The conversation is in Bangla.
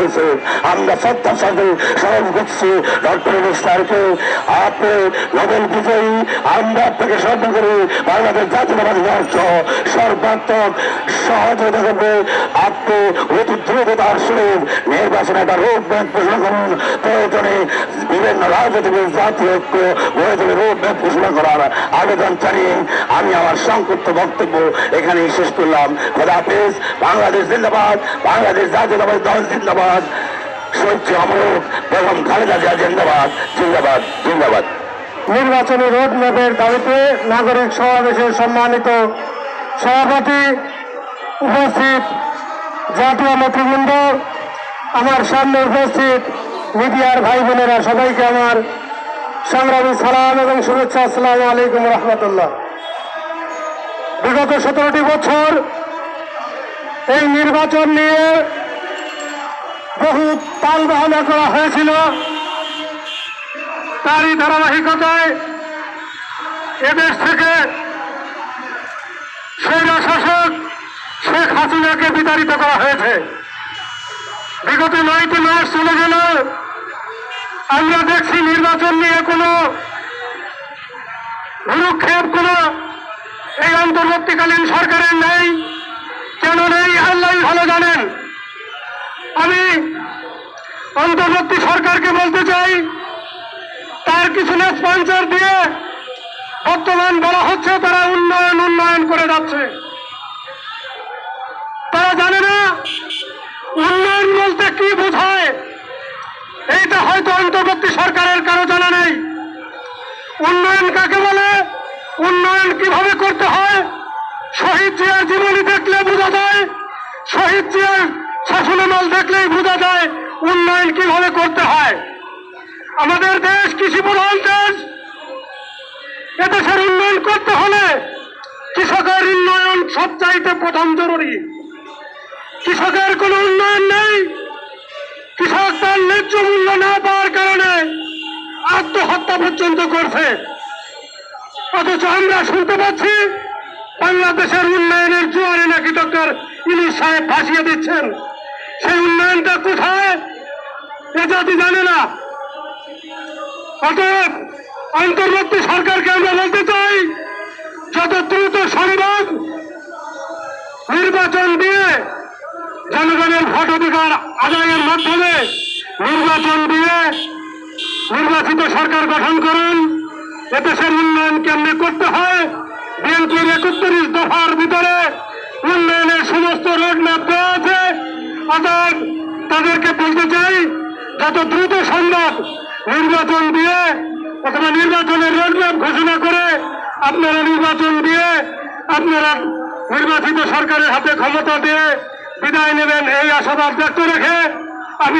করেছে আমরা প্রত্যাশা করি স্মরণ করছি। ডক্টর স্যারকে আপনি নোবেল বিজয়ী। আমরা আপনাকে স্মরণ করি। বাংলাদেশ জাতীয়তাবাদী সহ সর্বাত্মক সহযোগিতা করবে আপনি অতি দ্রুততার সহিত নির্বাচনে একটা রোড ম্যাপ ঘোষণা করুন। প্রয়োজনে বিভিন্ন রাজনৈতিক জাতীয় ঐক্য তুলে রোড ম্যাপ ঘোষণা করার আবেদন জানিয়ে আমি আমার সংক্ষিপ্ত বক্তব্য এখানেই শেষ করলাম। খোদা হাফেজ। বাংলাদেশ জিন্দাবাদ। বাংলাদেশ জাতীয়তাবাদী দল জিন্দাবাদ। সহ্য অমরক বেগম খালেদা জিয়া জিন্দাবাদ জিন্দাবাদ জিন্দাবাদ। নির্বাচনী রোড ম্যাপের দাবিতে নাগরিক সমাবেশের সম্মানিত সভাপতি উপস্থিত জাতীয় নেতৃবৃন্দ, আমার সামনে উপস্থিত মিডিয়ার ভাই বোনেরা সবাইকে আমার সংগ্রামী সালাম এবং শুভেচ্ছা, আসসালামু আলাইকুম রহমতুল্লাহ। বিগত সতেরোটি বছর এই নির্বাচন নিয়ে বহু তাল বাহানা করা হয়েছিল। তারই ধারাবাহিকতায় এদেশ থেকে স্বৈর শাসক শেখ হাসিনাকে বিতাড়িত করা হয়েছে। বিগত নয়টি মাস চলে গেল। আমরা দেখছি নির্বাচন নিয়ে কোনো ভুরুক্ষেপ, কোনো এই অন্তর্বর্তীকালীন সরকারের নেই, কেন নেই আল্লাহ ভালো জানেন। আমি অন্তর্বর্তী সরকারকে বলতে চাই, তার কিছু না স্পন্সর দিয়ে বর্তমান বলা হচ্ছে তারা উন্নয়ন উন্নয়ন করে যাচ্ছে। তারা জানে না উন্নয়ন বলতে কি বোঝায়, এইটা হয়তো অন্তর্বর্তী সরকারের কারও জানা নেই। উন্নয়ন কাকে বলে? উন্নয়ন কীভাবে করতে হয়? শহীদ জিয়ার জীবনী দেখলে বোঝা যায়, শহীদ জিয়ার শাসনামল দেখলেই বোঝা যায় উন্নয়ন কীভাবে করতে হয়। আমাদের দেশ কৃষি প্রধান দেশ। এদেশের উন্নয়ন করতে হলে কৃষকের উন্নয়ন সবচাইতে প্রথম জরুরি। কৃষকের কোনো উন্নয়ন নেই। কৃষক তার ন্যায্য মূল্য না পাওয়ার কারণে আত্মহত্যা পর্যন্ত করছে। অথচ আমরা শুনতে পাচ্ছি, বাংলাদেশের উন্নয়নের জোয়ারে নাকি ডক্টর ইলিশ সাহেব ভাসিয়ে দিচ্ছেন। সেই উন্নয়নটা কোথায়? এ জাতি জানে না। অতএব অন্তর্বর্তী সরকারকে আমরা বলতে চাই, যত দ্রুত সম্ভব নির্বাচন দিয়ে জনগণের ভোট অধিকার আদায়ের মাধ্যমে নির্বাচন দিয়ে নির্বাচিত সরকার গঠন করুন। এদেশের উন্নয়ন কেমনে করতে হয়? বিএনপির একত্রিশ দফার ভিতরে উন্নয়নের সমস্ত রোডম্যাপ দেওয়া তাদেরকে বলতে চাই, যত দ্রুত সম্ভব নির্বাচন দিয়ে অথবা নির্বাচনের রোডম্যাপ ঘোষণা করে আপনারা নির্বাচন দিয়ে, আপনারা নির্বাচিত সরকারের হাতে ক্ষমতা দিয়ে বিদায় নেবেন। এই আশাবাদ ব্যক্ত রেখে আমি